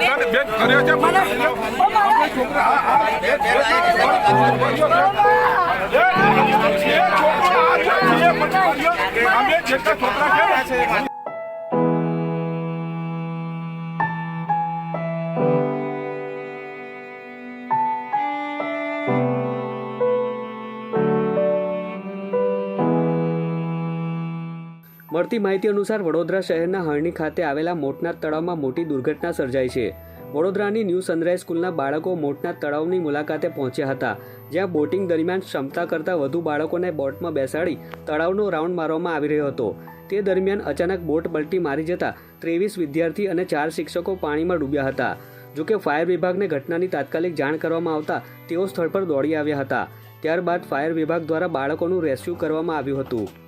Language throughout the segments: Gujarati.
કર્યો એ છોકરો આ છે, અમે જેટલા છોકરા છે મળતી માહિતી અનુસાર વડોદરા શહેરના હરણી ખાતે આવેલા મોટનાથ તળાવમાં મોટી દુર્ઘટના સર્જાઈ છે. વડોદરાની ન્યૂ સનરાઈઝ સ્કૂલના બાળકો મોટનાથ તળાવની મુલાકાતે પહોંચ્યા હતા, જ્યાં બોટિંગ દરમિયાન ક્ષમતા કરતાં વધુ બાળકોને બોટમાં બેસાડી તળાવનો રાઉન્ડ મારવામાં આવી રહ્યો હતો. તે દરમિયાન અચાનક બોટ પલટી મારી જતા ત્રેવીસ વિદ્યાર્થી અને ચાર શિક્ષકો પાણીમાં ડૂબ્યા હતા. જોકે ફાયર વિભાગને ઘટનાની તાત્કાલિક જાણ કરવામાં આવતા તેઓ સ્થળ પર દોડી આવ્યા હતા. ત્યારબાદ ફાયર વિભાગ દ્વારા બાળકોનું રેસ્ક્યુ કરવામાં આવ્યું હતું.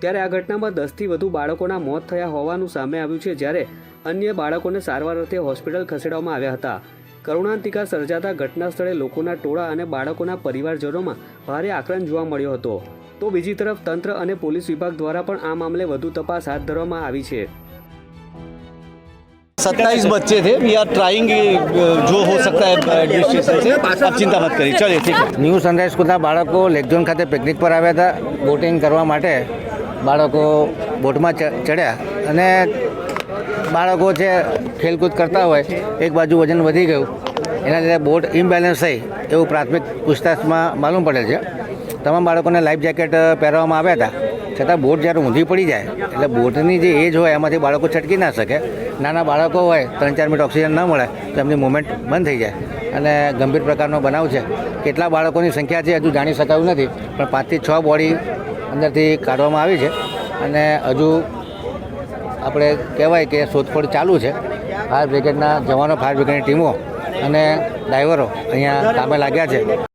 ત્યારે આ ઘટનામાં દસથી વધુ બાળકોના મોત થયા હોવાનું સામે આવ્યું છે જ્યારે અન્ય બાળકોને સારવાર અર્થે હોસ્પિટલ ખસેડવામાં આવ્યા હતા કરુણાંતિકા સર્જાતા ઘટના સ્થળે લોકોના ટોળા અને બાળકોના પરિવારજનોમાં ભારે આક્રંદ જોવા મળ્યો હતો તો બીજી તરફ તંત્ર અને પોલીસ વિભાગ દ્વારા પણ આ મામલે વધુ તપાસ હાથ ધરવામાં આવી છે सत्ताईस बच्चे थे वी आर ट्राइंग जो हो सकता है एडमिनिस्ट्रेशन से आप चिंता मत करिए चलिए ठीक है ન્યૂ સનરાઈઝ સ્કૂલના બાળકો લેકઝોન ખાતે પિકનિક પર આવ્યા હતા બોટિંગ કરવા માટે બાળકો બોટમાં ચડ્યા અને બાળકો જે ખેલકૂદ કરતા હોય, એક બાજુ વજન વધી ગયું, એના લીધે બોટ ઇમ્બેલેન્સ થઈ એવું પ્રાથમિક પૂછતાછમાં માલુમ પડે છે. તમામ બાળકોને લાઈફ જેકેટ પહેરવામાં આવ્યા હતા. છતાં બોટ જ્યારે ઊંધી પડી જાય, એટલે બોટની જે એજ હોય એમાંથી બાળકો છટકી ના શકે. નાના બાળકો હોય, ત્રણ ચાર મિનિટ ઓક્સિજન ન મળે, તો એમની મુવમેન્ટ બંધ થઈ જાય. અને ગંભીર પ્રકારનો બનાવ છે. કેટલા બાળકોની સંખ્યા છે હજુ જાણી શકાયું નથી, પણ પાંચથી છ બોડી અંદરથી કાઢવામાં આવી છે અને હજુ આપણે કહેવાય કે શોધખોળ ચાલુ છે. ફાયર બ્રિગેડના જવાનો, ફાયર બ્રિગેડની ટીમો અને ડ્રાઈવરો અહીંયા કામે લાગ્યા છે.